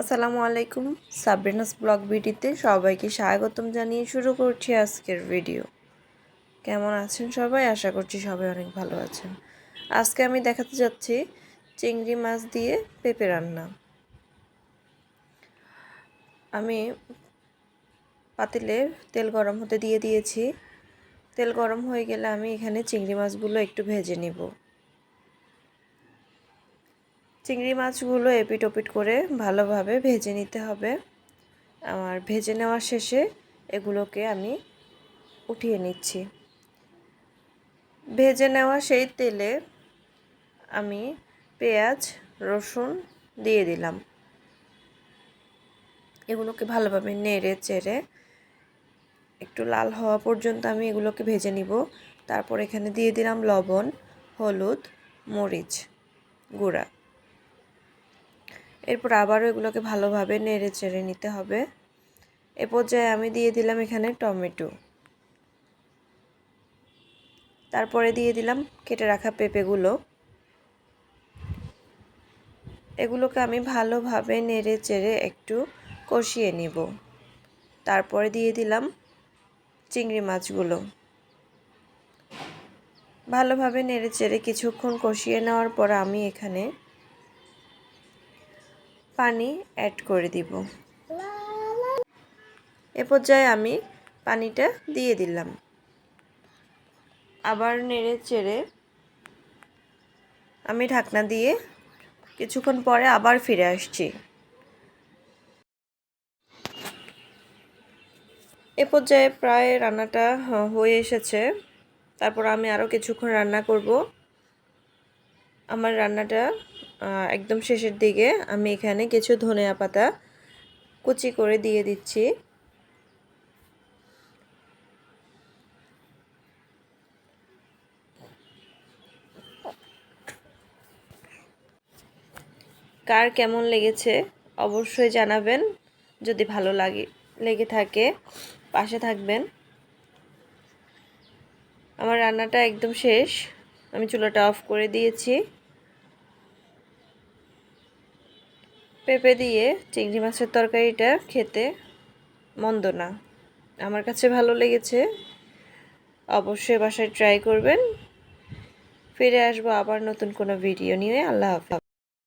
আসসালামু আলাইকুম। Sabrina's blog ভিডিওতে সবাইকে স্বাগতম জানিয়ে শুরু করছি আজকের ভিডিও। কেমন আছেন সবাই? আশা করছি সবাই অনেক ভালো আছেন। আজকে আমি দেখাতে যাচ্ছি চিংড়ি মাছ দিয়ে পেঁপে রান্না। আমি পাতিলে তেল গরম হতে দিয়ে দিয়েছি। তেল গরম হয়ে গেলে আমি এখানে চিংড়ি মাছগুলো একটু ভেজে নিব। চিংড়ি মাছগুলো এপিট ওপিট করে ভালোভাবে ভেজে নিতে হবে। আর ভেজে নেওয়ার শেষে এগুলোকে আমি উঠিয়ে নিচ্ছি। ভেজে নেওয়া সেই তেলে আমি পেঁয়াজ, রসুন দিয়ে দিলাম। এগুলোকে ভালোভাবে নেড়ে চেড়ে একটু লাল হওয়া পর্যন্ত আমি এগুলোকে ভেজে নিব। তারপর এখানে দিয়ে দিলাম লবণ, হলুদ, মরিচ গুঁড়া। এরপর আবারও এগুলোকে ভালোভাবে নেড়ে চেড়ে নিতে হবে। এ পর্যায়ে আমি দিয়ে দিলাম এখানে টমেটো। তারপরে দিয়ে দিলাম কেটে রাখা পেঁপেগুলো। এগুলোকে আমি ভালোভাবে নেড়ে চেড়ে একটু কষিয়ে নিব। তারপরে দিয়ে দিলাম চিংড়ি মাছগুলো। ভালোভাবে নেড়ে চেড়ে কিছুক্ষণ কষিয়ে নেওয়ার পর আমি এখানে পানি অ্যাড করে দিব। এ পর্যায়ে আমি পানিটা দিয়ে দিলাম। আবার নেড়ে চেড়ে আমি ঢাকনা দিয়ে কিছুক্ষণ পরে আবার ফিরে আসছি। এ পর্যায়ে প্রায় রান্নাটা হয়ে এসেছে। তারপর আমি আরও কিছুক্ষণ রান্না করব। আমার রান্নাটা একদম শেষের দিকে আমি এখানে কিছু ধনিয়া পাতা কুচি করে দিয়ে দিচ্ছি। কার কেমন লেগেছে অবশ্যই জানাবেন, যদি ভালো লাগে, লেগে থাকে, পাশে থাকবেন। আমার রান্নাটা একদম শেষ, আমি চুলাটা অফ করে দিয়েছি। পেঁপে দিয়ে চিংড়ি মাছের তরকারিটা খেতে মন্দ না। আমার কাছে ভালো লেগেছে। অবশ্যই বাসায় ট্রাই করবেন। ফিরে আসব আবার নতুন কোনো ভিডিও নিয়ে। আল্লাহ হাফিজ।